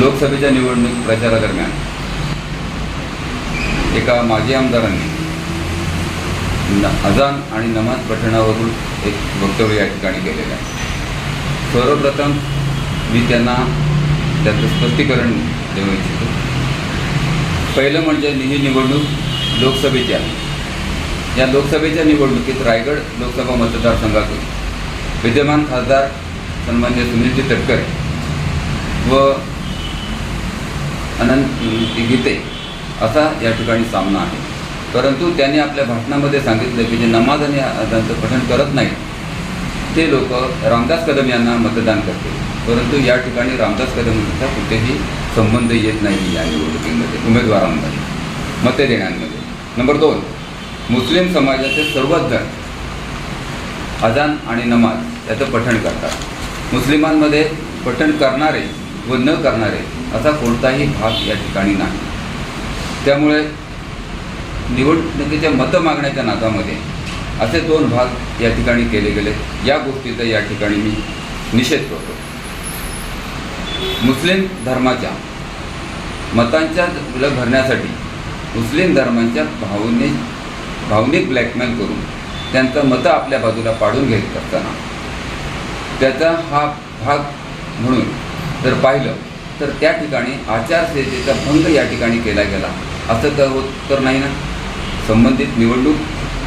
लोकसभेच्या निवडणूक प्रचारादरम्यान एका माजी आमदारांनी न अजान आणि नमाज पठणावरून एक वक्तव्य या ठिकाणी केलेलं आहे. सर्वप्रथम मी त्यांना त्याचं स्पष्टीकरण देऊ इच्छितो. पहिलं म्हणजे ही निवडणूक लोकसभेची आहे या लोकसभेच्या निवडणुकीत रायगड लोकसभा मतदारसंघातून विद्यमान खासदार सन्मान्य सुनीलजी तटकरे व अनंत गीते असा या ठिकाणी सामना आहे. परंतु त्यांनी आपल्या भाषणामध्ये सांगितलं की जे नमाज आणि त्यांचं पठण करत नाहीत ते लोक रामदास कदम यांना मतदान करते परंतु या ठिकाणी रामदास कदमचा कुठेही संबंध येत नाही या निवडणुकीमध्ये उमेदवारांमध्ये मते देण्यामध्ये नंबर दोन मुस्लिम समाजाचे सर्वच जण अजान आणि नमाज याचं पठण करतात. मुस्लिमांमध्ये पठण करणारे व न करणारे असा कोणताही भाग या ठिकाणी नाही. त्यामुळे निवडणुकीच्या मतं मागण्याच्या नादामध्ये असे दोन भाग या ठिकाणी केले गेले. या गोष्टीचा या ठिकाणी मी निषेध करतो. मुस्लिम धर्माच्या मतांच्या मुलं भरण्यासाठी मुस्लिम धर्मांच्या भावने भावनिक ब्लॅकमेल करून त्यांचं मतं आपल्या बाजूला पाडून घेत असताना त्याचा हा भाग म्हणून जर पाहिलं तर त्या ठिकाणी आचारसंहितेचा भंग या ठिकाणी केला गेला. असं तर होत तर नाही ना? संबंधित निवडणूक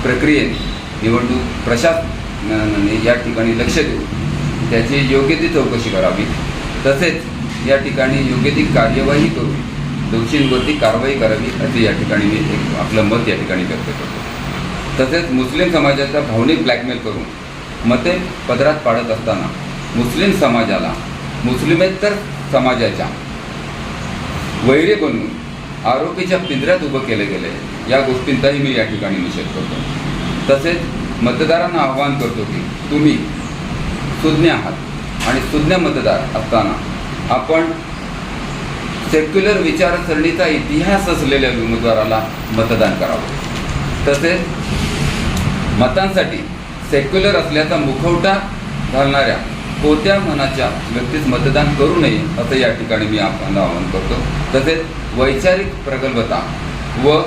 प्रक्रियेने निवडणूक प्रशासनाने या ठिकाणी लक्ष देऊन त्याची योग्य ती चौकशी करावी. तसेच या ठिकाणी योग्य ती कार्यवाही करून दोषींवरती कारवाई करावी असे या ठिकाणी मी एक आपलं मत या ठिकाणी व्यक्त करतो. तसेच मुस्लिम समाजाचा भावनिक ब्लॅकमेल करून मते पदरात पाडत असताना मुस्लिम समाजाला मुस्लिमेतर समाजाच्या. वैरे बनून आरोपीच्या पिंजऱ्यात उभं केले गेले. या गोष्टींचाही मी या ठिकाणी निषेध करतो. तसेच मतदारांना आवाहन करतो की तुम्ही सुज्ञ आहात आणि सुज्ञ मतदार असताना आपण सेक्युलर विचारसरणीचा इतिहास असलेल्या उमेदवाराला मतदान करावं. तसेच मतांसाठी सेक्युलर असल्याचा मुखवटा घालणाऱ्या कोणत्या मनाच्या व्यक्तीस मतदान करू नये असं या ठिकाणी मी आपल्याला आवाहन करतो. तसेच वैचारिक प्रगल्भता व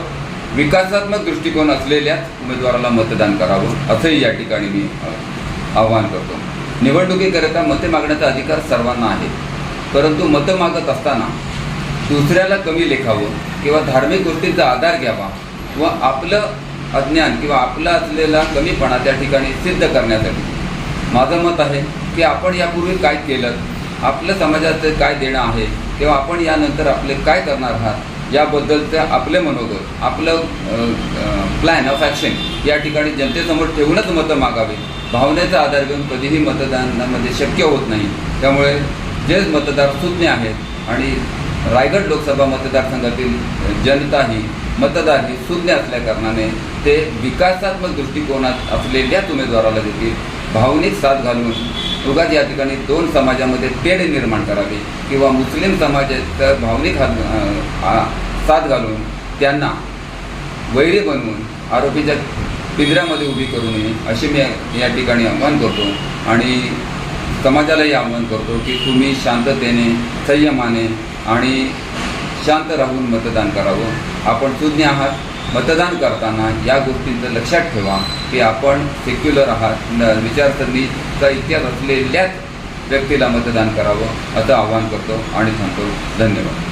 विकासात्मक दृष्टिकोन असलेल्याच उमेदवाराला मतदान करावं असंही या ठिकाणी मी आवाहन करतो. निवडणुकीकरिता मते मागण्याचा अधिकार सर्वांना आहे. परंतु मतं मागत असताना दुसऱ्याला कमी लेखावं किंवा धार्मिक गोष्टींचा आधार घ्यावा व आपलं अज्ञान किंवा आपला असलेला कमीपणा त्या ठिकाणी सिद्ध करण्यासाठी. माझं मत आहे की आपण यापूर्वी काय केलं? आपलं समाजाचं काय देणं आहे? किंवा आपण यानंतर आपले काय करणार आहात? याबद्दलचं आपले मनोगत आपलं प्लॅन ऑफ ॲक्शन या ठिकाणी जनतेसमोर ठेवूनच मतं मागावी भावनेचा आधार घेऊन कधीही मतदानामध्ये म्हणजे शक्य होत नाही. त्यामुळे जे मतदार सुज्ञ आहेत आणि रायगड लोकसभा मतदारसंघातील जनताही मतदारही सुज्ञ असल्याकारणाने ते विकासात्मक दृष्टिकोनात असलेल्याच उमेदवाराला देखील भावनिक साथ घालून उगाच या ठिकाणी दोन समाजामध्ये तेढ निर्माण करावी किंवा मुस्लिम समाजाचा भावनिक हात साथ घालून त्यांना वैरी बनवून आरोपीच्या पिंजऱ्यामध्ये उभी करू नये असे मी या ठिकाणी आव्हान करतो. आणि समाजालाही आव्हान करतो की तुम्ही शांततेने संयमाने आणि शांत राहून मतदान करावं. आपण सुज्ञ आहात. मतदान करताना या गोष्टींचं लक्षात ठेवा की आपण सेक्युलर आहात. न विचारसरणीचा इतिहास असलेल्याच व्यक्तीला मतदान करावं असं आवाहन करतो आणि सांगतो धन्यवाद.